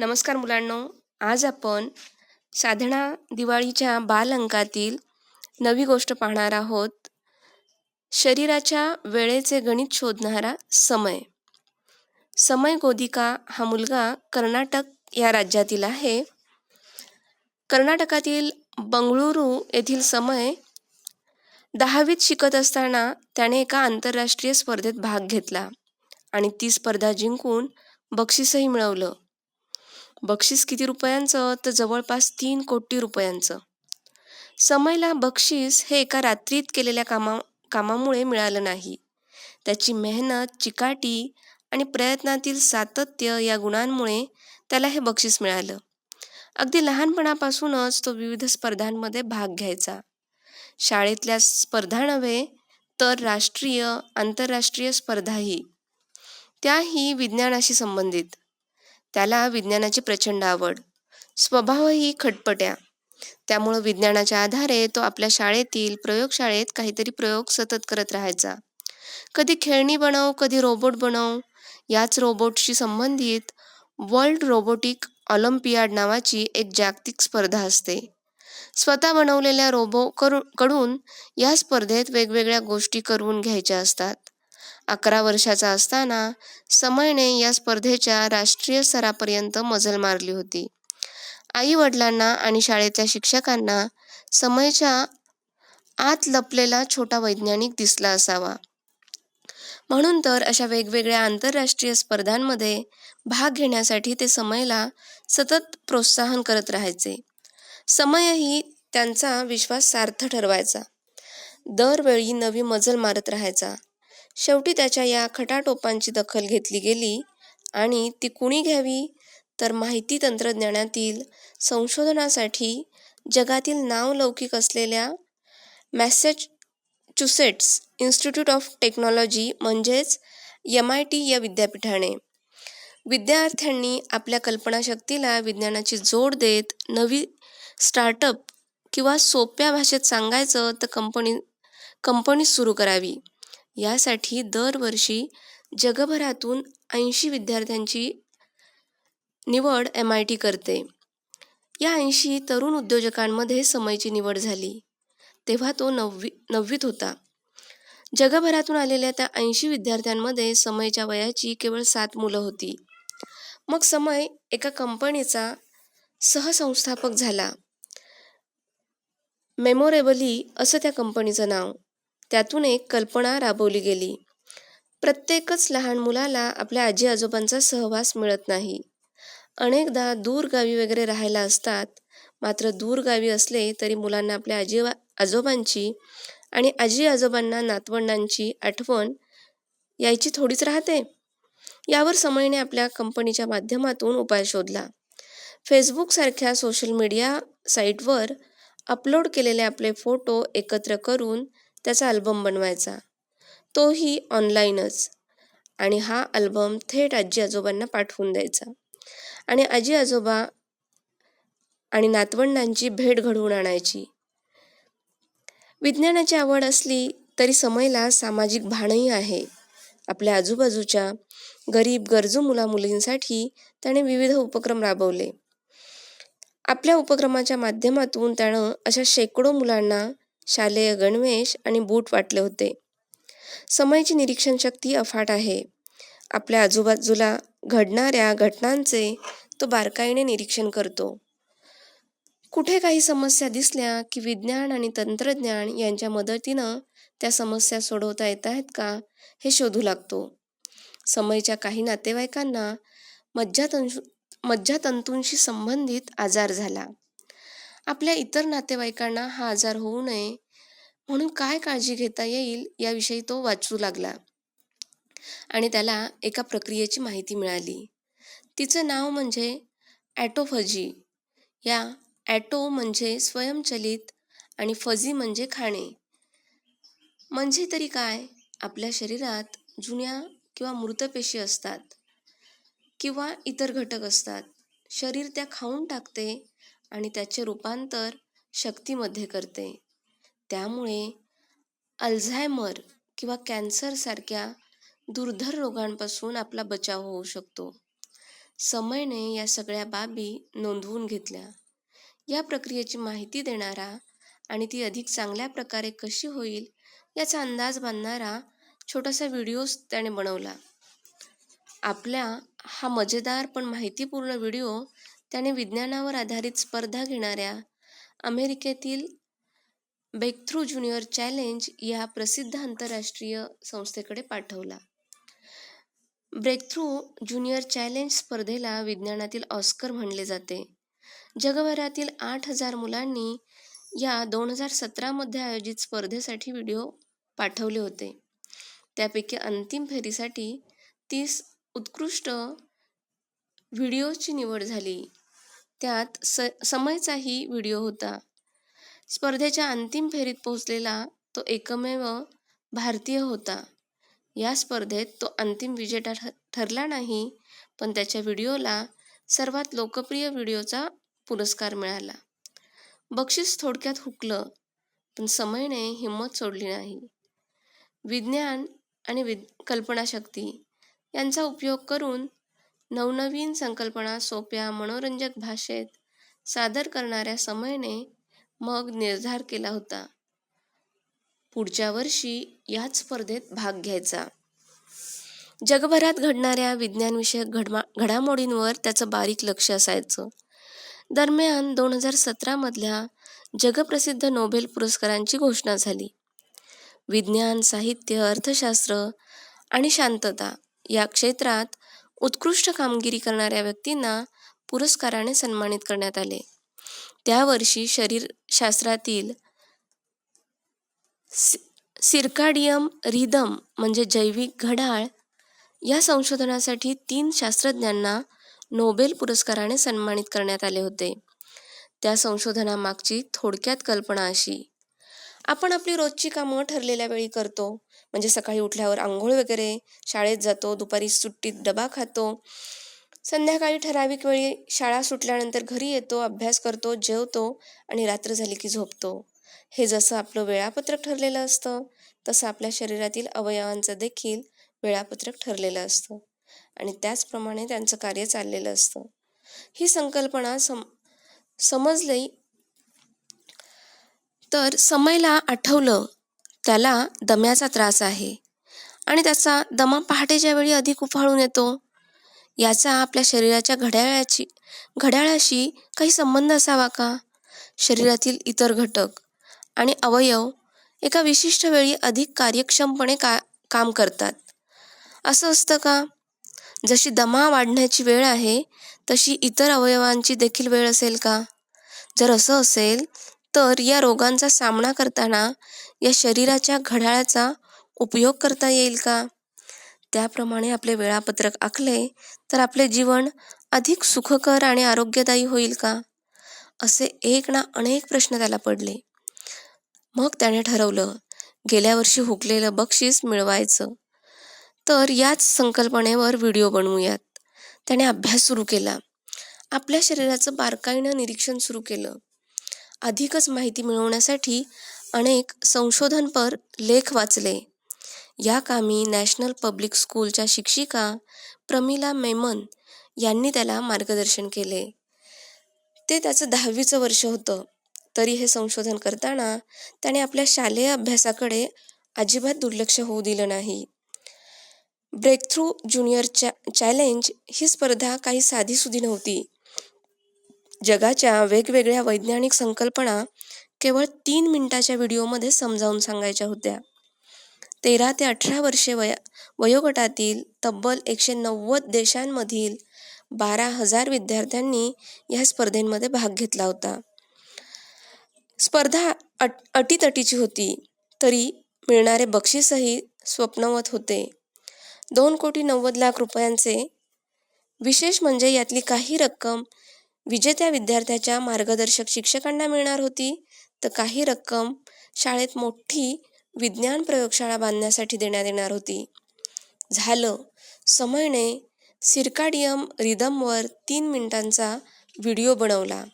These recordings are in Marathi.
नमस्कार मुलांनो आज आपण साधना दिवाळीच्या बाल अंकातील नवी गोष्ट पाहणार आहोत. शरीराच्या वेळेचे गणित शोधणारा समय. समय गोदिका हा मुलगा कर्नाटक या राज्यातील आहे. कर्नाटकातील बंगळुरू येथील समय दहावीत शिकत असताना त्याने एका आंतरराष्ट्रीय स्पर्धेत भाग घेतला आणि ती स्पर्धा जिंकून बक्षीसही मिळवलं. बक्षीस किती रुपयांचं? तर जवळपास तीन कोटी रुपयांचं. समयला बक्षीस हे एका रात्रीत केलेल्या कामा कामामुळे मिळालं नाही. त्याची मेहनत चिकाटी आणि प्रयत्नातील सातत्य या गुणांमुळे त्याला हे बक्षीस मिळालं. अगदी लहानपणापासूनच तो विविध स्पर्धांमध्ये भाग घ्यायचा. शाळेतल्या स्पर्धा नव्हे तर राष्ट्रीय आंतरराष्ट्रीय स्पर्धाही. त्याही विज्ञानाशी संबंधित. त्याला विज्ञानाची प्रचंड आवड. स्वभावही खटपट्या. त्यामुळं विज्ञानाच्या आधारे तो आपल्या शाळेतील प्रयोगशाळेत काहीतरी प्रयोग सतत करत राहायचा. कधी खेळणी बनव कधी रोबोट बनव. याच रोबोटशी संबंधित वर्ल्ड रोबोटिक ऑलिम्पियाड नावाची एक जागतिक स्पर्धा असते. स्वतः बनवलेल्या रोबो करू कडून या स्पर्धेत वेगवेगळ्या गोष्टी करून घ्यायच्या असतात. अकरा वर्षाचा असताना समयने या स्पर्धेच्या राष्ट्रीय स्तरापर्यंत मजल मारली होती. आई वडिलांना आणि शाळेतल्या शिक्षकांना समयच्या आत लपलेला छोटा वैज्ञानिक दिसला असावा. म्हणून तर अशा वेगवेगळ्या आंतरराष्ट्रीय स्पर्धांमध्ये भाग घेण्यासाठी ते समयला सतत प्रोत्साहन करत राहायचे. समयही त्यांचा विश्वास सार्थ ठरवायचा. दरवेळी नवी मजल मारत राहायचा. शेवटी त्याच्या या खटाटोपांची दखल घेतली गेली आणि ती कुणी घ्यावी तर माहिती तंत्रज्ञानातील संशोधनासाठी जगातील नावलौकिक असलेल्या मॅसेच्युसेट्स इन्स्टिट्यूट ऑफ टेक्नॉलॉजी म्हणजेच एम आय टी या विद्यापीठाने. विद्यार्थ्यांनी आपल्या कल्पनाशक्तीला विज्ञानाची जोड देत नवी स्टार्टअप किंवा सोप्या भाषेत सांगायचं तर कंपनी कंपनी सुरू करावी. यासाठी दरवर्षी जगभरातून ऐंशी विद्यार्थ्यांची निवड एम आय टी करते. या ऐंशी तरुण उद्योजकांमध्ये समयची निवड झाली. तेव्हा तो नववी नववीत होता. जगभरातून आलेल्या त्या ऐंशी विद्यार्थ्यांमध्ये समयच्या वयाची केवळ सात मुलं होती. मग समय एका कंपनीचा सहसंस्थापक झाला. मेमोरेबली असं त्या कंपनीचं नाव. त्यातून एक कल्पना राबवली गेली. प्रत्येकच लहान मुलाला आपल्या आजी आजोबांचा सहवास मिळत नाही. अनेकदा दूर गावी वगैरे राहायला असतात. मात्र दूर गावी असले तरी मुलांना आपल्या आजी आजोबांची आणि आजी आजोबांना नातवंडांची आठवण यायची थोडीच राहते. यावर समयने आपल्या कंपनीच्या माध्यमातून उपाय शोधला. फेसबुकसारख्या सोशल मीडिया साईटवर अपलोड केलेले आपले फोटो एकत्र करून त्याचा अल्बम बनवायचा. तोही ऑनलाईनच आणि हा अल्बम थेट आजी आजोबांना पाठवून द्यायचा. आणि आजी आजोबा आणि नातवंडांची भेट घडवून आणायची. विज्ञानाची आवड असली तरी समयला सामाजिक भानही आहे. आपल्या आजूबाजूच्या गरीब गरजू मुलामुलींसाठी त्याने विविध उपक्रम राबवले. आपल्या उपक्रमाच्या माध्यमातून त्यानं अशा शेकडो मुलांना शालेय गणवेश आणि बूट वाटले होते. समयची निरीक्षण शक्ती अफाट आहे. आपल्या आजूबाजूला घडणाऱ्या घटनांचे तो बारकाईने निरीक्षण करतो. कुठे काही समस्या दिसल्या की विज्ञान आणि तंत्रज्ञान यांच्या मदतीनं त्या समस्या सोडवता येत आहेत का हे शोधू लागतो. समयच्या काही नातेवाईकांना मज्जातंशू मज्जातंतूंशी संबंधित आजार झाला. आपल्या इतर नातेवाईकांना हा आजार होऊ नये म्हणून काय काळजी घेता येईल याविषयी तो वाचू लागला. आणि त्याला एका प्रक्रियेची माहिती मिळाली. तिचं नाव म्हणजे ॲटोफजी. या ॲटो म्हणजे स्वयंचलित आणि फजी म्हणजे खाणे. म्हणजे तरी काय? आपल्या शरीरात जुन्या किंवा मृत पेशी असतात किंवा इतर घटक असतात. शरीर त्या खाऊन टाकते आणि त्याचे रूपांतर शक्तीमध्ये करते. त्यामुळे अल्झायमर किंवा कॅन्सरसारख्या दुर्धर रोगांपासून आपला बचाव होऊ शकतो. समयने या सगळ्या बाबी नोंदवून घेतल्या. या प्रक्रियेची माहिती देणारा आणि ती अधिक चांगल्या प्रकारे कशी होईल याचा अंदाज बांधणारा छोटासा व्हिडिओज त्याने बनवला. आपल्या हा मजेदार पण माहितीपूर्ण व्हिडिओ त्याने विज्ञानावर आधारित स्पर्धा घेणाऱ्या अमेरिकेतील ब्रेकथ्रू ज्युनियर चॅलेंज या प्रसिद्ध आंतरराष्ट्रीय संस्थेकडे पाठवला. ब्रेकथ्रू ज्युनियर चॅलेंज स्पर्धेला विज्ञानातील ऑस्कर म्हणले जाते. जगभरातील आठ हजार मुलांनी या दोन हजार सतरामध्ये आयोजित स्पर्धेसाठी व्हिडिओ पाठवले होते. त्यापैकी अंतिम फेरीसाठी तीस उत्कृष्ट व्हिडिओची निवड झाली. त्यात स समयचाही व्हिडिओ होता. स्पर्धेच्या अंतिम फेरीत पोहोचलेला तो एकमेव भारतीय होता. या स्पर्धेत तो अंतिम विजेता ठरला नाही पण त्याच्या व्हिडिओला सर्वात लोकप्रिय व्हिडिओचा पुरस्कार मिळाला. बक्षीस थोडक्यात हुकलं पण समयने हिंमत सोडली नाही. विज्ञान आणि विद कल्पनाशक्ती यांचा उपयोग करून नवनवीन संकल्पना सोप्या मनोरंजक भाषेत सादर करणाऱ्या समयने मग निर्धार केला होता. पुढच्या वर्षी याच स्पर्धेत भाग घ्यायचा. जगभरात घडणाऱ्या विज्ञानविषयक घडमा घडामोडींवर त्याचं बारीक लक्ष असायचं. दरम्यान दोन हजार सतरामधल्या जगप्रसिद्ध नोबेल पुरस्कारांची घोषणा झाली. विज्ञान साहित्य अर्थशास्त्र आणि शांतता या क्षेत्रात उत्कृष्ट कामगिरी करणाऱ्या व्यक्तींना पुरस्काराने सन्मानित करण्यात आले. त्या वर्षी शरीरशास्त्रातील सिरकाडियम रिदम म्हणजे जैविक घड्याळ या संशोधनासाठी तीन शास्त्रज्ञांना नोबेल पुरस्काराने सन्मानित करण्यात आले होते. त्या संशोधनामागची थोडक्यात कल्पना अशी. आपण आपली रोजची कामं ठरलेल्या वेळी करतो. म्हणजे सकाळी उठल्यावर आंघोळ वगैरे शाळेत जातो दुपारी सुट्टीत डबा खातो. संध्याकाळी ठराविक वेळी शाळा सुटल्यानंतर घरी येतो अभ्यास करतो जेवतो आणि रात्र झाली की झोपतो. हे जसं आपलं वेळापत्रक ठरलेलं असतं तसं आपल्या शरीरातील अवयवांचं देखील वेळापत्रक ठरलेलं असतं. आणि त्याचप्रमाणे त्यांचं कार्य चाललेलं असतं. ही संकल्पना सम समजली तर समयला आठवलं त्याला दम्याचा त्रास आहे. आणि त्याचा दमा पहाटेच्या वेळी अधिक उफाळून येतो. याचा आपल्या शरीराच्या घड्याळाची घड्याळाशी काही संबंध असावा का? शरीरातील इतर घटक आणि अवयव एका विशिष्ट वेळी अधिक कार्यक्षमपणे का काम करतात. असं असतं का? जशी दमा वाढण्याची वेळ आहे तशी इतर अवयवांची देखील वेळ असेल का? जर असं असेल तर या रोगांचा सामना करताना या शरीराच्या घड्याळाचा उपयोग करता येईल का? त्याप्रमाणे आपले वेळापत्रक आखले तर आपले जीवन अधिक सुखकर आणि आरोग्यदायी होईल का? असे एक ना अनेक प्रश्न त्याला पडले. मग त्याने ठरवलं गेल्या वर्षी हुकलेलं बक्षीस मिळवायचं. तर याच संकल्पनेवर व्हिडिओ बनवूयात. त्याने अभ्यास सुरू केला. आपल्या शरीराचं बारकाईनं निरीक्षण सुरू केलं. अधिकच माहिती मिळवण्यासाठी अनेक संशोधनपर लेख वाचले. या कामी नॅशनल पब्लिक स्कूलच्या शिक्षिका प्रमिला मेमन यांनी त्याला मार्गदर्शन केले. ते त्याचं दहावीचं वर्ष होतं. तरी हे संशोधन करताना त्याने आपल्या शालेय अभ्यासाकडे अजिबात दुर्लक्ष होऊ दिलं नाही. ब्रेकथ्रू ज्युनियर चॅ चॅलेंज ही स्पर्धा काही साधीसुधी नव्हती. जगाच्या वेगवेगळ्या वैज्ञानिक संकल्पना केवळ तीन मिनिटाच्या व्हिडिओमध्ये समजावून सांगायच्या होत्या. तेरा ते अठरा वर्षे वया वयोगटातील तब्बल एकशे नव्वद देशांमधील बारा हजार विद्यार्थ्यांनी या स्पर्धेमध्ये भाग घेतला होता. स्पर्धा अट अटीतटीची होती तरी मिळणारे बक्षीसही स्वप्नवत होते. दोन कोटी नव्वद लाख रुपयांचे. विशेष म्हणजे यातली काही रक्कम विजेत्या विद्यार्थ्याच्या मार्गदर्शक शिक्षकांना मिळणार होती. तर काही रक्कम शाळेत मोठी विज्ञान प्रयोगशाळा बांधण्यासाठी देण्यात येणार होती. झालं. समयने सिरकाडियम रिदमवर तीन मिनिटांचा व्हिडिओ बनवला.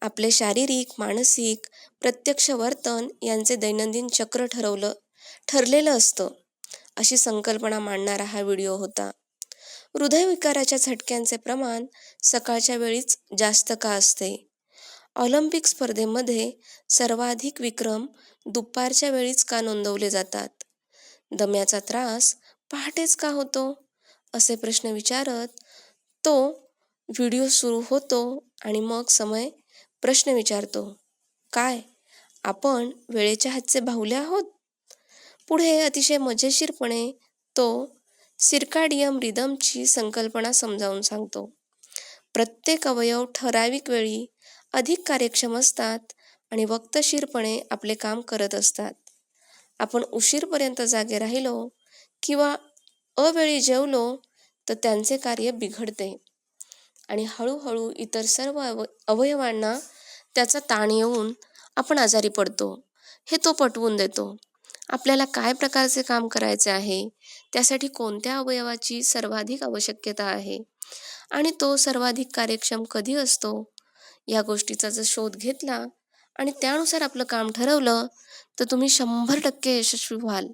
आपले शारीरिक मानसिक प्रत्यक्ष वर्तन यांचे दैनंदिन चक्र ठरवलं ठरलेलं असतं. अशी संकल्पना मांडणारा हा व्हिडिओ होता. हृदयविकाराच्या झटक्यांचे प्रमाण सकाळच्या वेळीच जास्त का असते? ऑलिम्पिक स्पर्धेमध्ये सर्वाधिक विक्रम दुपारच्या वेळीच का नोंदवले जातात? दम्याचा त्रास पहाटेच का होतो? असे प्रश्न विचारत तो व्हिडिओ सुरू होतो आणि मग समय प्रश्न विचारतो काय आपण वेळेच्या हातचे बाहुले आहोत? पुढे अतिशय मजेशीरपणे तो सिरकाडियम रिदमची संकल्पना समजावून सांगतो. प्रत्येक अवयव ठराविक वेळी अधिक कार्यक्षम असतात आणि वक्तशीरपणे आपले काम करत असतात. आपण उशीरपर्यंत जागे राहिलो किंवा अवेळी जेवलो तर त्यांचे कार्य बिघडते. आणि हळूहळू इतर सर्व अव अवयवांना त्याचा ताण येऊन आपण आजारी पडतो. हे तो पटवून देतो. आपल्याला काय प्रकारचे काम करायचे आहे? त्यासाठी कोणत्या अवयवाची सर्वाधिक आवश्यकता आहे? आणि तो सर्वाधिक कार्यक्षम कधी असतो? या गोष्टीचा जर शोध घेतला आणि त्यानुसार आपलं काम ठरवलं तर तुम्ही शंभर टक्के यशस्वी व्हाल.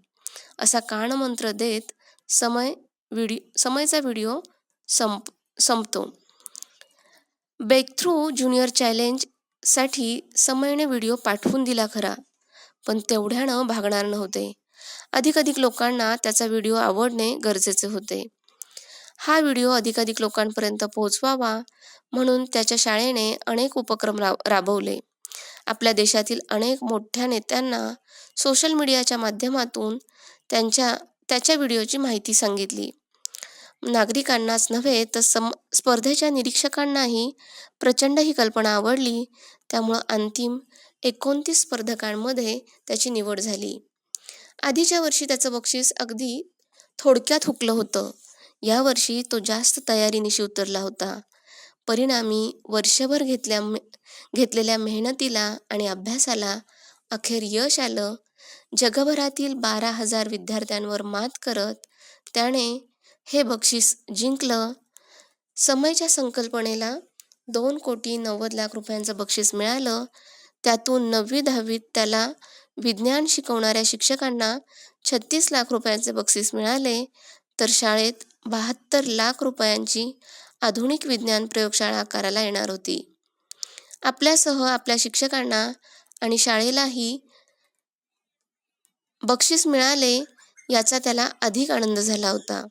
असा कानमंत्र देत समय व्हिडिओ समयचा व्हिडिओ संप संपतो. ब्रेकथ्रू ज्युनियर चॅलेंजसाठी समयने व्हिडिओ पाठवून दिला खरा पण तेवढ्यानं भागणार नव्हते. अधिकाधिक लोकांना त्याचा व्हिडिओ आवडणे गरजेचे होते. हा व्हिडिओ अधिकाधिक लोकांपर्यंत पोहोचवावा म्हणून त्याच्या शाळेने अनेक उपक्रम रा राबवले. आपल्या देशातील अनेक मोठ्या नेत्यांना सोशल मीडियाच्या माध्यमातून त्यांच्या त्याच्या व्हिडिओची माहिती सांगितली. नागरिकांनाच नव्हे तर सम स्पर्धेच्या निरीक्षकांनाही प्रचंड ही कल्पना आवडली. त्यामुळं अंतिम एकोणतीस स्पर्धकांमध्ये त्याची निवड झाली. आधीच्या वर्षी त्याचं बक्षीस अगदी थोडक्यात हुकलं होतं. यावर्षी तो जास्त तयारीनिशी उतरला होता. परिणामी वर्षभर घेतल्या घेतलेल्या मेहनतीला आणि अभ्यासाला अखेर यश आलं. जगभरातील बारा हजार विद्यार्थ्यांवर मात करत त्याने हे बक्षीस जिंकलं. समयच्या संकल्पनेला दोन कोटी नव्वद लाख रुपयांचं बक्षीस मिळालं. त्यातून नववी दहावीत त्याला विज्ञान शिकवणाऱ्या शिक्षकांना छत्तीस लाख रुपयांचे बक्षीस मिळाले तर शाळेत बहात्तर लाख रुपयांची आधुनिक विज्ञान प्रयोगशाळा आकाराला येणार होती. आपल्यासह आपल्या शिक्षकांना आणि शाळेलाही बक्षीस मिळाले याचा त्याला अधिक आनंद झाला होता.